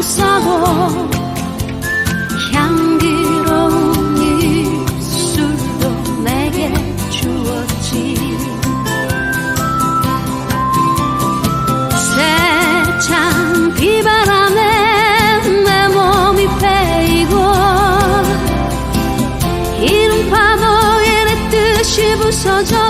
감싸고 향기로운 입술도 내게 주었지. 세찬 비바람에 내 몸이 패이고 이른 파도에 내 뜻이 부서져